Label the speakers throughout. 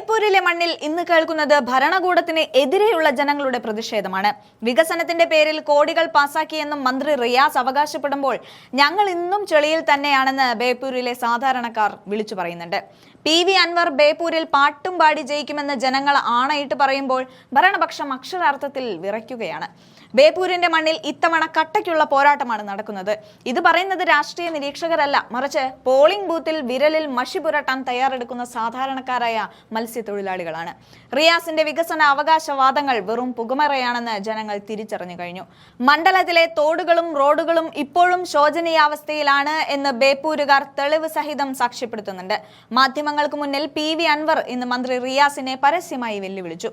Speaker 1: ബേപ്പൂരിലെ മണ്ണിൽ ഇന്ന് കേൾക്കുന്നത് ഭരണകൂടത്തിന് എതിരെയുള്ള ജനങ്ങളുടെ പ്രതിഷേധമാണ്. വികസനത്തിന്റെ പേരിൽ കോടികൾ പാസാക്കിയെന്നും മന്ത്രി റിയാസ് അവകാശപ്പെടുമ്പോൾ ഞങ്ങൾ ഇന്നും ചെളിയിൽ തന്നെയാണെന്ന് ബേപ്പൂരിലെ സാധാരണക്കാർ വിളിച്ചു പറയുന്നുണ്ട്. പി വി അൻവർ ബേപ്പൂരിൽ പാട്ടും പാടി ജയിക്കുമെന്ന് ജനങ്ങൾ ആണയിട്ട് പറയുമ്പോൾ ഭരണപക്ഷം അക്ഷരാർത്ഥത്തിൽ വിറയ്ക്കുകയാണ്. ബേപ്പൂരിന്റെ മണ്ണിൽ ഇത്തവണ കട്ടയ്ക്കുള്ള പോരാട്ടമാണ് നടക്കുന്നത്. ഇത് പറയുന്നത് രാഷ്ട്രീയ നിരീക്ഷകരല്ല. മറിച്ച് പോളിംഗ് ബൂത്തിൽ വിരലിൽ മഷി പുരട്ടാൻ തയ്യാറെടുക്കുന്ന സാധാരണക്കാരായ മത്സ്യത്തൊഴിലാളികളാണ്. റിയാസിന്റെ വികസന അവകാശവാദങ്ങൾ വെറും പുകമറയാണെന്ന് ജനങ്ങൾ തിരിച്ചറിഞ്ഞു കഴിഞ്ഞു. മണ്ഡലത്തിലെ തോടുകളും റോഡുകളും ഇപ്പോഴും ശോചനീയാവസ്ഥയിലാണ് എന്ന് ബേപ്പൂരുകാർ തെളിവ് സഹിതം സാക്ഷ്യപ്പെടുത്തുന്നുണ്ട്. മാധ്യമങ്ങൾക്ക് മുന്നിൽ പി വി അൻവർ ഇന്ന് മന്ത്രി റിയാസിനെ പരസ്യമായി വെല്ലുവിളിച്ചു.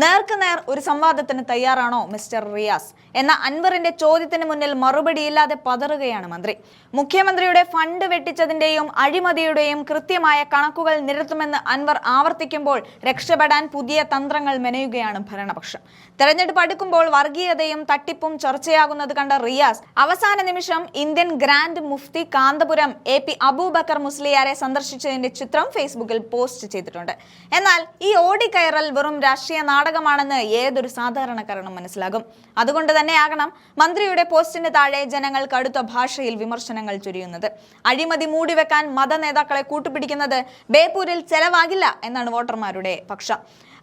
Speaker 1: നേർക്ക് നേർ ഒരു സംവാദത്തിന് തയ്യാറാണോ മിസ്റ്റർ റിയാസ്? എന്ന അൻവറിന്റെ ചോദ്യത്തിന് മുന്നിൽ മറുപടിയില്ലാതെ പതറുകയാണ് മന്ത്രി. മുഖ്യമന്ത്രിയുടെ ഫണ്ട് വെട്ടിച്ചതിന്റെയും അഴിമതിയുടെയും കൃത്യമായ കണക്കുകൾ നിരത്തുമെന്ന് അൻവർ ആവർത്തിക്കുമ്പോൾ രക്ഷപ്പെടാൻ പുതിയ തന്ത്രങ്ങൾ മെനയുകയാണ് ഭരണപക്ഷം. തെരഞ്ഞെടുപ്പ് അടുക്കുമ്പോൾ വർഗീയതയും തട്ടിപ്പും ചർച്ചയാകുന്നത് കണ്ട റിയാസ് അവസാന നിമിഷം ഇന്ത്യൻ ഗ്രാൻഡ് മുഫ്തി കാന്തപുരം എ പി അബൂബക്കർ മുസ്ലിയാരെ സന്ദർശിച്ചതിന്റെ ചിത്രം ഫേസ്ബുക്കിൽ പോസ്റ്റ് ചെയ്തിട്ടുണ്ട്. എന്നാൽ ഈ ഓടിക്കയറൽ വെറും രാഷ്ട്രീയ നാടകമാണെന്ന് ഏതൊരു സാധാരണക്കാരനും മനസ്സിലാകും. അതുകൊണ്ട് തന്നെയാകണം മന്ത്രിയുടെ പോസ്റ്റിന് താഴെ ജനങ്ങൾ കടുത്ത ഭാഷയിൽ വിമർശനങ്ങൾ ചൊരിയുന്നത്. അഴിമതി മൂടിവെക്കാൻ മത നേതാക്കളെ കൂട്ടുപിടിക്കുന്നത് ബേപ്പൂരിൽ ചെലവാകില്ല എന്നാണ് വോട്ടർമാരുടെ പക്ഷം.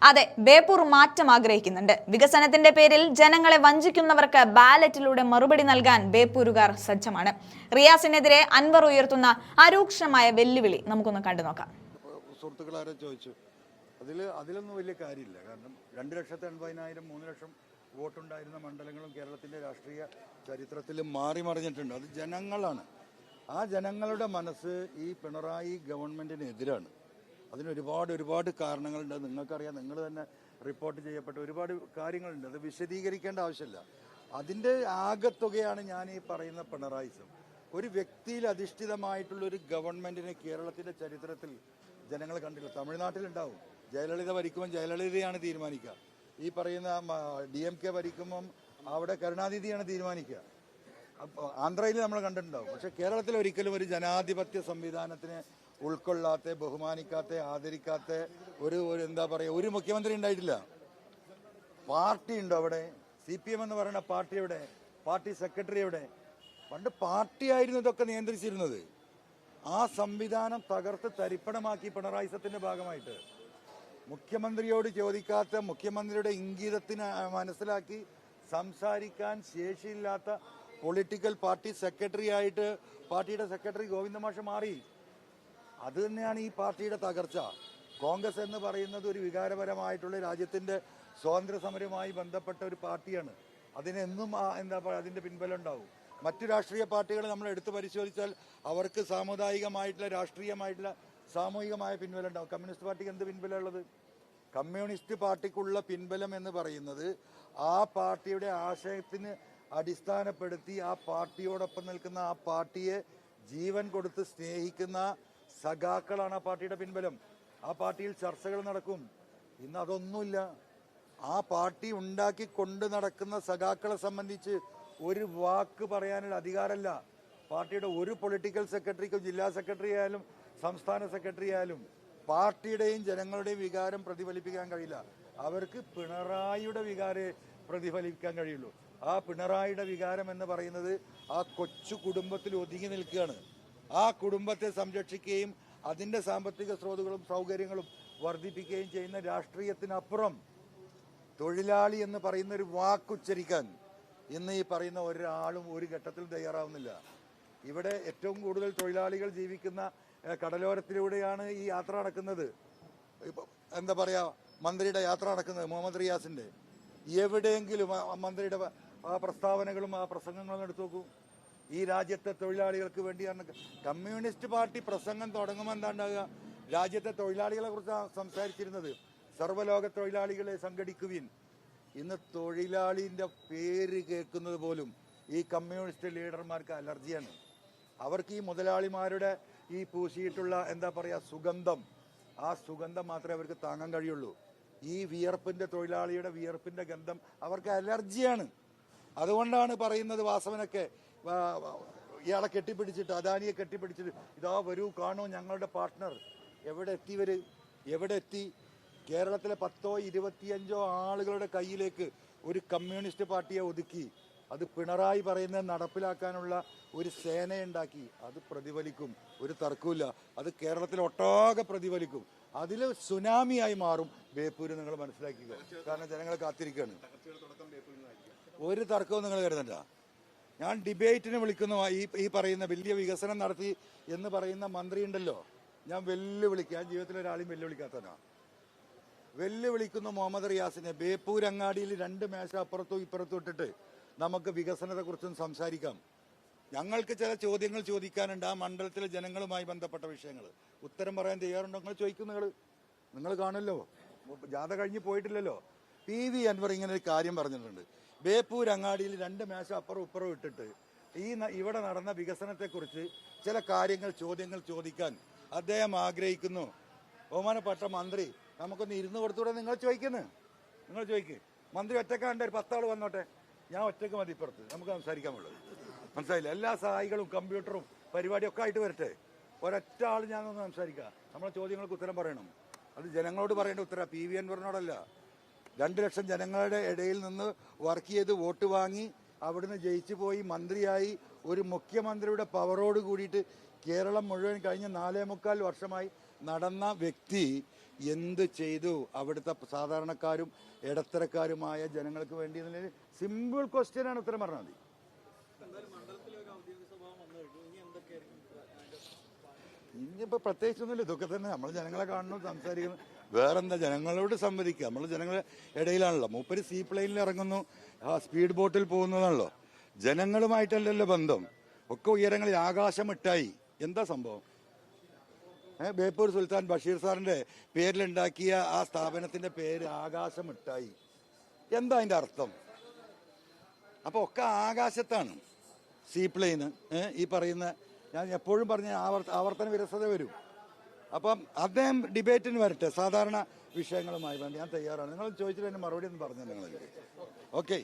Speaker 1: അതെ ബേപ്പൂർ മാറ്റം ആഗ്രഹിക്കുന്നുണ്ട്. വികസനത്തിന്റെ പേരിൽ ജനങ്ങളെ വഞ്ചിക്കുന്നവർക്ക് ബാലറ്റിലൂടെ മറുപടി നൽകാൻ ബേപ്പൂരുകാർ സജ്ജമാണ്. റിയാസിനെതിരെ അൻവർ ഉയർത്തുന്ന അരൂക്ഷമായ വെല്ലുവിളി നമുക്കൊന്ന് കണ്ടു നോക്കാം
Speaker 2: അതിൽ അതിലൊന്നും വലിയ കാര്യമില്ല. കാരണം രണ്ട് ലക്ഷത്തി എൺപതിനായിരം മൂന്ന് ലക്ഷം വോട്ടുണ്ടായിരുന്ന മണ്ഡലങ്ങളും കേരളത്തിന്റെ രാഷ്ട്രീയ ചരിത്രത്തിൽ മാറി മറിഞ്ഞിട്ടുണ്ട്. അത് ജനങ്ങളാണ്. ആ ജനങ്ങളുടെ മനസ്സ് ഈ പിണറായി ഗവൺമെന്റിനെതിരാണ് അതിനൊരുപാട് ഒരുപാട് കാരണങ്ങളുണ്ട്. നിങ്ങൾക്കറിയാം. നിങ്ങൾ തന്നെ റിപ്പോർട്ട് ചെയ്യപ്പെട്ട ഒരുപാട് കാര്യങ്ങളുണ്ട്. അത് വിശദീകരിക്കേണ്ട ആവശ്യമില്ല. അതിന്റെ ആകത്തുകയാണ് ഞാൻ ഈ പറയുന്ന പിണറായിസം. ഒരു വ്യക്തിയിൽ അധിഷ്ഠിതമായിട്ടുള്ള ഒരു ഗവൺമെന്റിനെ കേരളത്തിന്റെ ചരിത്രത്തിൽ ജനങ്ങൾ കണ്ടില്ല. തമിഴ്നാട്ടിലുണ്ടാവും. ജയലളിത ഭരിക്കുമ്പോൾ ജയലളിതയാണ് തീരുമാനിക്കുക. ഈ പറയുന്ന ഡി എം കെ ഭരിക്കുമ്പം അവിടെ കരുണാനിധിയാണ് തീരുമാനിക്കുക. ആന്ധ്രയിൽ നമ്മൾ കണ്ടിട്ടുണ്ടാവും. പക്ഷെ കേരളത്തിൽ ഒരിക്കലും ഒരു ജനാധിപത്യ സംവിധാനത്തിന് ഉൾക്കൊള്ളാത്ത ബഹുമാനിക്കാത്ത ആദരിക്കാത്ത ഒരു ഒരു എന്താ പറയുക ഒരു മുഖ്യമന്ത്രി ഉണ്ടായിട്ടില്ല. പാർട്ടി ഉണ്ടോ അവിടെ? സി പി എം എന്ന് പറയുന്ന പാർട്ടി എവിടെ? പാർട്ടി സെക്രട്ടറി എവിടെ? പണ്ട് പാർട്ടിയായിരുന്നു ഇതൊക്കെ നിയന്ത്രിച്ചിരുന്നത്. ആ സംവിധാനം തകർത്ത് തരിപ്പണമാക്കി പിണറായി പിണറായിസത്തിന്റെ ഭാഗമായിട്ട്. മുഖ്യമന്ത്രിയോട് ചോദിക്കാത്ത മുഖ്യമന്ത്രിയുടെ ഇംഗിതത്തിന് മനസ്സിലാക്കി സംസാരിക്കാൻ ശേഷിയില്ലാത്ത പൊളിറ്റിക്കൽ പാർട്ടി സെക്രട്ടറി ആയിട്ട് പാർട്ടിയുടെ സെക്രട്ടറി ഗോവിന്ദമാഷ് മാറി. അത് തന്നെയാണ് ഈ പാർട്ടിയുടെ തകർച്ച. കോൺഗ്രസ് എന്ന് പറയുന്നത് ഒരു വികാരപരമായിട്ടുള്ള രാജ്യത്തിന്റെ സ്വാതന്ത്ര്യ സമരവുമായി ബന്ധപ്പെട്ട ഒരു പാർട്ടിയാണ്. അതിനെന്നും എന്താ പറയുക അതിന്റെ പിൻബലം ഉണ്ടാവും മറ്റു രാഷ്ട്രീയ പാർട്ടികൾ നമ്മൾ എടുത്തു പരിശോധിച്ചാൽ അവർക്ക് സാമുദായികമായിട്ടുള്ള രാഷ്ട്രീയമായിട്ടുള്ള സാമൂഹികമായ പിൻബലം ഉണ്ടാവും കമ്മ്യൂണിസ്റ്റ് പാർട്ടിക്ക് എന്ത് പിൻബലം ഉള്ളത് കമ്മ്യൂണിസ്റ്റ് പാർട്ടിക്കുള്ള പിൻബലം എന്ന് പറയുന്നത് ആ പാർട്ടിയുടെ ആശയത്തിന് അടിസ്ഥാനപ്പെടുത്തി ആ പാർട്ടിയോടൊപ്പം നിൽക്കുന്ന ആ പാർട്ടിയെ ജീവൻ കൊടുത്ത് സ്നേഹിക്കുന്ന സഖാക്കളാണ് ആ പാർട്ടിയുടെ പിൻബലം. ആ പാർട്ടിയിൽ ചർച്ചകൾ നടക്കും. ഇന്ന് അതൊന്നുമില്ല. ആ പാർട്ടി ഉണ്ടാക്കി കൊണ്ട് നടക്കുന്ന സഖാക്കളെ സംബന്ധിച്ച് ഒരു വാക്ക് പറയാനുള്ള അധികാരമല്ല. പാർട്ടിയുടെ ഒരു പൊളിറ്റിക്കൽ സെക്രട്ടറിക്കും ജില്ലാ സെക്രട്ടറി ആയാലും സംസ്ഥാന സെക്രട്ടറി ആയാലും പാർട്ടിയുടെയും ജനങ്ങളുടെയും വികാരം പ്രതിഫലിപ്പിക്കാൻ കഴിയില്ല. അവർക്ക് പിണറായിയുടെ വികാരെ പ്രതിഫലിപ്പിക്കാൻ കഴിയുള്ളൂ. ആ പിണറായിയുടെ വികാരം എന്ന് പറയുന്നത് ആ കൊച്ചു കുടുംബത്തിൽ ഒതുങ്ങി നിൽക്കുകയാണ്. ആ കുടുംബത്തെ സംരക്ഷിക്കുകയും അതിന്റെ സാമ്പത്തിക സ്രോതകളും സൗകര്യങ്ങളും വർദ്ധിപ്പിക്കുകയും ചെയ്യുന്ന രാഷ്ട്രീയത്തിനപ്പുറം തൊഴിലാളി എന്ന് പറയുന്ന ഒരു വാക്കുച്ചരിക്കാൻ ഇന്ന് ഈ പറയുന്ന ഒരാളും ഒരു ഘട്ടത്തിൽ തയ്യാറാവുന്നില്ല. ഇവിടെ ഏറ്റവും കൂടുതൽ തൊഴിലാളികൾ ജീവിക്കുന്ന കടലോരത്തിലൂടെയാണ് ഈ യാത്ര നടക്കുന്നത്. എന്താ പറയാ മന്ത്രിയുടെ യാത്ര നടക്കുന്നത് മുഹമ്മദ് റിയാസിന്റെ. എവിടെയെങ്കിലും മന്ത്രിയുടെ ആ പ്രസ്താവനകളും ആ പ്രസംഗങ്ങളും എടുത്തു നോക്കൂ. ഈ രാജ്യത്തെ തൊഴിലാളികൾക്ക് വേണ്ടിയാണ് കമ്മ്യൂണിസ്റ്റ് പാർട്ടി പ്രസംഗം തുടങ്ങുമ്പോൾ എന്താ ഉണ്ടാകുക രാജ്യത്തെ തൊഴിലാളികളെ കുറിച്ചാണ് സംസാരിച്ചിരുന്നത്. സർവലോക തൊഴിലാളികളെ സംഘടിക്കുവിൻ. ഇന്ന് തൊഴിലാളിന്റെ പേര് കേൾക്കുന്നത് പോലും ഈ കമ്മ്യൂണിസ്റ്റ് ലീഡർമാർക്ക് അലർജിയാണ്. അവർക്ക് ഈ മുതലാളിമാരുടെ ഈ പൂശിയിട്ടുള്ള എന്താ പറയുക സുഗന്ധം ആ സുഗന്ധം മാത്രമേ അവർക്ക് താങ്ങാൻ കഴിയുള്ളൂ. ഈ വിയർപ്പിന്റെ തൊഴിലാളിയുടെ വിയർപ്പിന്റെ ഗന്ധം അവർക്ക് അലർജിയാണ്. അതുകൊണ്ടാണ് പറയുന്നത് വാസവനൊക്കെ ഇയാളെ കെട്ടിപ്പിടിച്ചിട്ട് അദാനിയെ കെട്ടിപ്പിടിച്ചിട്ട് ഇതാ വരൂ കാണൂ ഞങ്ങളുടെ പാർട്ട്ണർ. എവിടെ എത്തി എവിടെ എത്തി? കേരളത്തിലെ പത്തോ ഇരുപത്തിയഞ്ചോ ആളുകളുടെ കയ്യിലേക്ക് ഒരു കമ്മ്യൂണിസ്റ്റ് പാർട്ടിയെ ഒതുക്കി. അത് പിണറായി പറയുന്ന നടപ്പിലാക്കാനുള്ള ഒരു സേനയുണ്ടാക്കി. അത് പ്രതിഫലിക്കും. ഒരു തർക്കമില്ല അത് കേരളത്തിൽ ഒട്ടാകെ പ്രതിഫലിക്കും. അതിൽ സുനാമിയായി മാറും ബേപ്പൂര് നിങ്ങൾ മനസ്സിലാക്കുക കാരണം ജനങ്ങൾ കാത്തിരിക്കുകയാണ് ഒരു തർക്കവും നിങ്ങൾ കരുതണ്ട. ഞാൻ ഡിബേറ്റിന് വിളിക്കുന്ന. ഈ ഈ പറയുന്ന വലിയ വികസനം നടത്തി എന്ന് പറയുന്ന മന്ത്രി ഉണ്ടല്ലോ ഞാൻ വെല്ലുവിളിക്കുക ഞാൻ ജീവിതത്തിൽ ഒരാളെയും വെല്ലുവിളിക്കാത്തവനാ. വെല്ലുവിളിക്കുന്ന മുഹമ്മദ് റിയാസിനെ. ബേപ്പൂർ അങ്ങാടിയിൽ രണ്ട് മേശ അപ്പുറത്തും ഇപ്പുറത്തും ഇട്ടിട്ട് നമുക്ക് വികസനത്തെക്കുറിച്ചും സംസാരിക്കാം. ഞങ്ങൾക്ക് ചില ചോദ്യങ്ങൾ ചോദിക്കാനുണ്ട്. ആ മണ്ഡലത്തിലെ ജനങ്ങളുമായി ബന്ധപ്പെട്ട വിഷയങ്ങൾ. ഉത്തരം പറയാൻ തയ്യാറുണ്ടോ? നിങ്ങൾ ചോദിക്കും നിങ്ങൾ നിങ്ങൾ കാണുമല്ലോ. ജാഥ കഴിഞ്ഞ് പോയിട്ടില്ലല്ലോ. പി വി അൻവർ ഇങ്ങനെ ഒരു കാര്യം പറഞ്ഞിട്ടുണ്ട്. ബേപ്പൂർ അങ്ങാടിയിൽ രണ്ട് മേശ അപ്പുറം ഇപ്പുറം ഇട്ടിട്ട് ഈ ഇവിടെ നടന്ന വികസനത്തെക്കുറിച്ച് ചില കാര്യങ്ങൾ ചോദ്യങ്ങൾ ചോദിക്കാൻ അദ്ദേഹം ആഗ്രഹിക്കുന്നു. ബഹുമാനപ്പെട്ട മന്ത്രി നമുക്കൊന്ന് ഇരുന്ന് കൊടുത്തൂടെ നിങ്ങൾ ചോദിക്കുന്നു? നിങ്ങൾ ചോദിക്കേ. മന്ത്രി ഒറ്റക്കാണ്ട് ഒരു പത്താൾ വന്നോട്ടെ. ഞാൻ ഒറ്റയ്ക്ക് മതി ഇപ്പുറത്ത് നമുക്ക് സംസാരിക്കാൻ ഉള്ളത് മനസ്സിലായില്ല? എല്ലാ സഹായികളും കമ്പ്യൂട്ടറും പരിപാടിയൊക്കെ ആയിട്ട് വരട്ടെ. ഒരൊറ്റ ആൾ ഞാനൊന്ന് സംസാരിക്കാം. നമ്മളെ ചോദ്യങ്ങൾക്ക് ഉത്തരം പറയണം. അത് ജനങ്ങളോട് പറയേണ്ട ഉത്തരം. പി. വി. എൻവറിനോടല്ല രണ്ട് ലക്ഷം ജനങ്ങളുടെ ഇടയിൽ നിന്ന് വർക്ക് ചെയ്ത് വോട്ട് വാങ്ങി അവിടുന്ന് ജയിച്ചു പോയി മന്ത്രിയായി ഒരു മുഖ്യമന്ത്രിയുടെ പവറോട് കൂടിയിട്ട് കേരളം മുഴുവൻ കഴിഞ്ഞ നാലേ മുക്കാൽ വർഷമായി നടന്ന വ്യക്തി എന്ത് ചെയ്തു? അവിടുത്തെ സാധാരണക്കാരും ഇടത്തരക്കാരുമായ ജനങ്ങൾക്ക് വേണ്ടി എന്നുള്ളൊരു സിമ്പിൾ ക്വസ്റ്റ്യൻ ആണ് ഉത്തരം പറഞ്ഞാൽ മതി. ഇനിയിപ്പോ പ്രത്യേകിച്ചൊന്നുമില്ല. ഇതൊക്കെ തന്നെ നമ്മൾ ജനങ്ങളെ കാണുന്നു സംസാരിക്കുന്നു. വേറെന്താ? ജനങ്ങളോട് സംവദിക്കുക. നമ്മൾ ജനങ്ങളുടെ ഇടയിലാണല്ലോ. മൂപ്പര് സീ പ്ലെയിനിൽ ഇറങ്ങുന്നു. ആ സ്പീഡ് ബോട്ടിൽ പോകുന്നതാണല്ലോ. ജനങ്ങളുമായിട്ടല്ലല്ലോ ബന്ധം. ഒക്കെ ഉയരങ്ങളിൽ ആകാശമിട്ടായി എന്താ സംഭവം? ബേപ്പൂർ സുൽത്താൻ ബഷീർ സാറിന്റെ പേരിലുണ്ടാക്കിയ ആ സ്ഥാപനത്തിന്റെ പേര് ആകാശമിട്ടായി. എന്താ അതിന്റെ അർത്ഥം? അപ്പോൾ ഒക്കെ ആകാശത്താണ്. സീ പ്ലെയിന് ഈ പറയുന്ന ഞാൻ എപ്പോഴും പറഞ്ഞ ആവർത്ത ആവർത്തന വിരസത വരും. അപ്പം അദ്ദേഹം ഡിബേറ്റിന് വരട്ടെ സാധാരണ വിഷയങ്ങളുമായി വേണ്ടി ഞാൻ തയ്യാറാണ്. നിങ്ങൾ ചോദിച്ചിട്ട് എന്നെ മറുപടി ഒന്ന് പറഞ്ഞു നിങ്ങളെ ഓക്കെ.